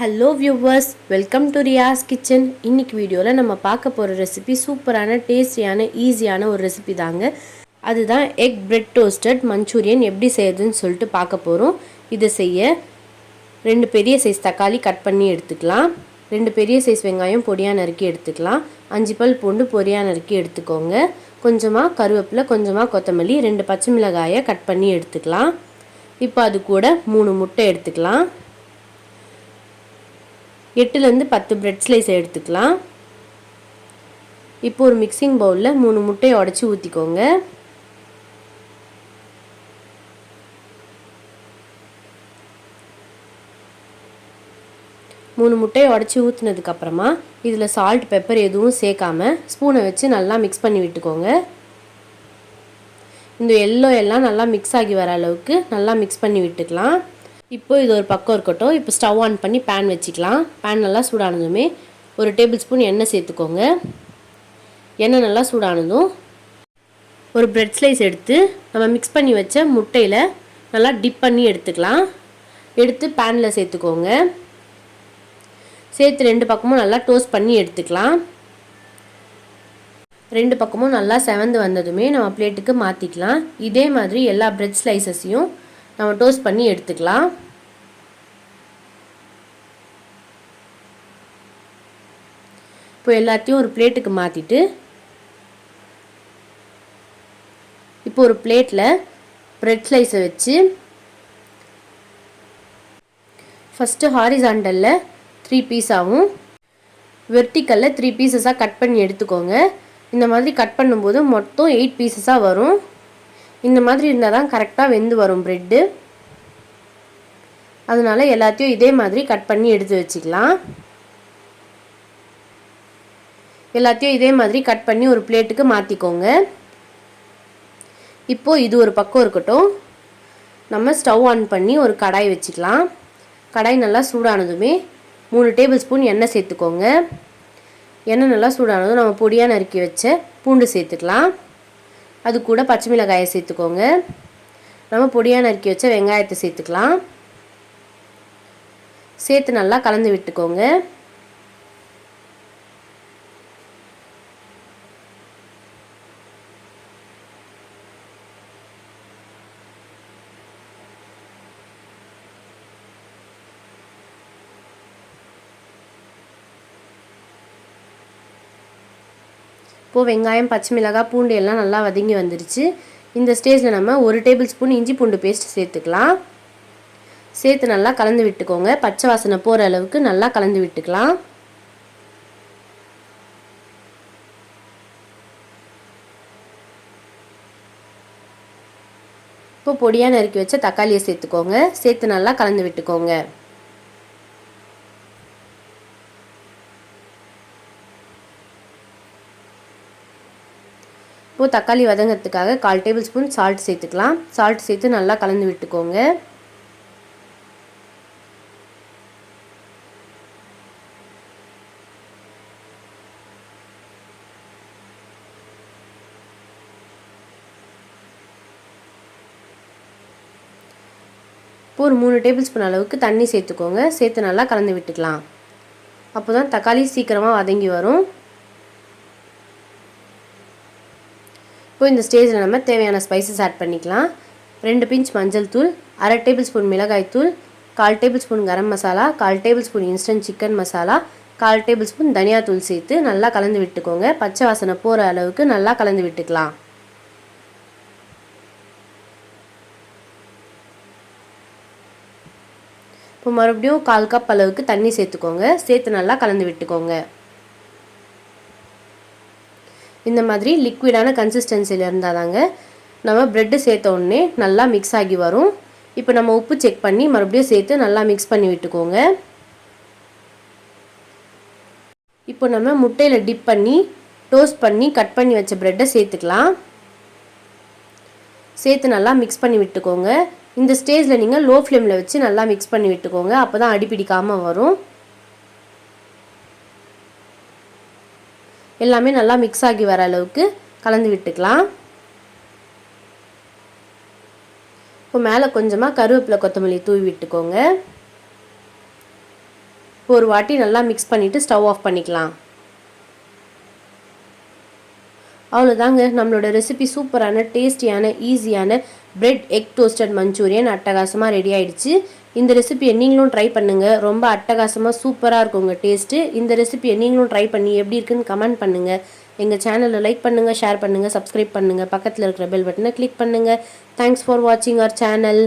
Hello viewers welcome to Riyas kitchen இன்னைக்கு வீடியோவில் நம்ம பார்க்க போகிற ரெசிபி சூப்பரான டேஸ்டியான ஈஸியான ஒரு ரெசிபி தாங்க. அதுதான் எக் பிரெட் டோஸ்டட் மஞ்சூரியன் எப்படி செய்யறதுன்னு சொல்லிட்டு பார்க்க போகிறோம் இதை செய்ய ரெண்டு பெரிய சைஸ் தக்காளி கட் பண்ணி எடுத்துக்கலாம். ரெண்டு பெரிய சைஸ் வெங்காயம் பொடியாக நறுக்கி எடுத்துக்கலாம். அஞ்சு பல் பூண்டு பொடியாக நறுக்கி எடுத்துக்கோங்க. கொஞ்சமாக கருவேப்பிலை கொஞ்சமாக கொத்தமல்லி ரெண்டு பச்சை மிளகாயை கட் பண்ணி எடுத்துக்கலாம். இப்போ அது கூட மூணு முட்டை எடுத்துக்கலாம். எட்டுலேருந்து பத்து பிரெட் ஸ்லைஸ் எடுத்துக்கலாம். இப்போ ஒரு மிக்சிங் பவுலில் மூணு முட்டையை உடச்சி ஊற்றிக்கோங்க மூணு முட்டையை உடச்சி ஊற்றுனதுக்கப்புறமா இதில் சால்ட் பெப்பர் எதுவும் சேர்க்காம ஸ்பூனை வச்சு நல்லா மிக்ஸ் பண்ணி விட்டுக்கோங்க. இந்த எல்லோ எல்லாம் நல்லா மிக்ஸ் ஆகி வர அளவுக்கு நல்லா மிக்ஸ் பண்ணி விட்டுக்கலாம். இப்போ இது ஒரு பக்கம் இருக்கட்டும். இப்போ ஸ்டவ் ஆன் பண்ணி பேன் வச்சுக்கலாம். பேன் நல்லா சூடானதுமே ஒரு டேபிள் ஸ்பூன் எண்ணெய் சேர்த்துக்கோங்க. எண்ணெய் நல்லா சூடானதும் ஒரு பிரெட் ஸ்லைஸ் எடுத்து நம்ம மிக்ஸ் பண்ணி வச்ச முட்டையில் நல்லா டிப் பண்ணி எடுத்துக்கலாம். எடுத்து பேனில் சேர்த்துக்கோங்க. சேர்த்து ரெண்டு பக்கமும் நல்லா டோஸ்ட் பண்ணி எடுத்துக்கலாம். ரெண்டு பக்கமும் நல்லா செவந்து வந்ததுமே நம்ம பிளேட்டுக்கு மாற்றிக்கலாம் இதே மாதிரி எல்லா பிரெட் ஸ்லைசஸையும் நம்ம டோஸ்ட் பண்ணி எடுத்துக்கலாம். இப்போ எல்லாத்தையும் ஒரு பிளேட்டுக்கு மாற்றிட்டு இப்போ ஒரு பிளேட்டில் ப்ரெட் ஸ்லைஸை வச்சு ஃபஸ்ட்டு ஹாரிசாண்டலில் த்ரீ பீஸாகவும் வெர்டிக்கலில் த்ரீ பீசஸாக கட் பண்ணி எடுத்துக்கோங்க. இந்த மாதிரி கட் பண்ணும்போது மொத்தம் எயிட் பீசஸாக வரும். இந்த மாதிரி இருந்தால் தான் கரெக்டாக வெந்து வரும் ப்ரெட்டு அதனால எல்லாத்தையும் இதே மாதிரி கட் பண்ணி எடுத்து வச்சுக்கலாம். எல்லாத்தையும் இதே மாதிரி கட் பண்ணி ஒரு பிளேட்டுக்கு மாற்றிக்கோங்க இப்போது இது ஒரு பக்கம் இருக்கட்டும். நம்ம ஸ்டவ் ஆன் பண்ணி ஒரு கடாய் வச்சுக்கலாம். கடாய் நல்லா சூடானதுமே மூணு டேபிள் ஸ்பூன் எண்ணெய் சேர்த்துக்கோங்க. எண்ணெய் நல்லா சூடானதும் நம்ம பொடியாக நறுக்கி வச்ச பூண்டு சேர்த்துக்கலாம். அது கூட பச்சை மிளகாயை சேர்த்துக்கோங்க. நம்ம பொடியாக நறுக்கி வச்ச வெங்காயத்தை சேர்த்துக்கலாம். சேர்த்து நல்லா கலந்து விட்டுக்கோங்க. இப்போது வெங்காயம் பச்சை மிளகாய் பூண்டு எல்லாம் நல்லா வதங்கி வந்துருச்சு. இந்த ஸ்டேஜில் நம்ம ஒரு டேபிள் ஸ்பூன் இஞ்சி பூண்டு பேஸ்ட் சேர்த்துக்கலாம். சேர்த்து நல்லா கலந்து விட்டுக்கோங்க. பச்சை வாசனை போகிற அளவுக்கு நல்லா கலந்து விட்டுக்கலாம். இப்போ பொடியாக நறுக்கி வச்ச தக்காளியை சேர்த்துக்கோங்க. சேர்த்து நல்லா கலந்து விட்டுக்கோங்க. இப்போது தக்காளி வதங்கிறதுக்காக கால் டேபிள் ஸ்பூன் சால்ட் சேர்த்துக்கலாம். சால்ட் சேர்த்து நல்லா கலந்து விட்டுக்கோங்க. இப்போ ஒரு மூணு டேபிள் ஸ்பூன் அளவுக்கு தண்ணி சேர்த்துக்கோங்க. சேர்த்து நல்லா கலந்து விட்டுக்கலாம். அப்போ தான் தக்காளி சீக்கிரமாக வதங்கி வரும். இப்போ இந்த ஸ்டேஜில் நம்ம தேவையான ஸ்பைசஸ் ஆட் பண்ணிக்கலாம். ரெண்டு பிஞ்ச் மஞ்சள் தூள் அரை டேபிள் ஸ்பூன் மிளகாய் தூள் கால் டேபிள் ஸ்பூன் கரம் மசாலா கால் table spoon instant chicken masala கால் டேபிள் ஸ்பூன் தனியாத்தூள் சேர்த்து நல்லா கலந்து விட்டுக்கோங்க. பச்சை வாசனை போகிற அளவுக்கு நல்லா கலந்து விட்டுக்கலாம். இப்போ மறுபடியும் கால் கப் அளவுக்கு தண்ணி சேர்த்துக்கோங்க. சேர்த்து நல்லா கலந்து விட்டுக்கோங்க. இந்த மாதிரி லிக்விடான கன்சிஸ்டன்சியில் இருந்தால் தாங்க நம்ம ப்ரெட்டு சேர்த்த உடனே நல்லா மிக்ஸ் ஆகி வரும். இப்போ நம்ம உப்பு செக் பண்ணி மறுபடியும் சேர்த்து நல்லா மிக்ஸ் பண்ணி விட்டுக்கோங்க. இப்போ நம்ம முட்டையில் டிப் பண்ணி டோஸ்ட் பண்ணி கட் பண்ணி வச்ச ப்ரெட்டை சேர்த்துக்கலாம். சேர்த்து நல்லா மிக்ஸ் பண்ணி விட்டுக்கோங்க. இந்த ஸ்டேஜில் நீங்கள் லோ ஃப்ளேமில் வச்சு நல்லா மிக்ஸ் பண்ணி விட்டுக்கோங்க. அப்போ தான் அடிப்பிடிக்காமல் வரும். எல்லாமே நல்லா மிக்ஸ் ஆகி வர அளவுக்கு கலந்து விட்டுக்கலாம். இப்போ மேலே கொஞ்சமாக கருவேப்பிலை கொத்தமல்லி தூவி விட்டுக்கோங்க. இப்போ ஒரு வாட்டி நல்லா மிக்ஸ் பண்ணிவிட்டு ஸ்டவ் ஆஃப் பண்ணிக்கலாம். அவ்வளோதாங்க நம்மளோட ரெசிபி சூப்பரான டேஸ்டியான ஈஸியான பிரெட் எக் டோஸ்டட் மஞ்சூரியன் அட்டகாசமாக ரெடி ஆயிடுச்சு. இந்த ரெசிபியை நீங்களும் ட்ரை பண்ணுங்கள் ரொம்ப அட்டகாசமாக சூப்பராக இருக்கும் உங்கள் டேஸ்ட்டு இந்த ரெசிபியை நீங்களும் ட்ரை பண்ணி எப்படி இருக்குன்னு கமெண்ட் பண்ணுங்கள் எங்கள் சேனலை லைக் பண்ணுங்கள் ஷேர் பண்ணுங்கள் சப்ஸ்கிரைப் பண்ணுங்கள் பக்கத்தில் இருக்கிற பெல் பட்டனை கிளிக் பண்ணுங்கள் தேங்க்ஸ் ஃபார் வாட்சிங் அவர் சேனல்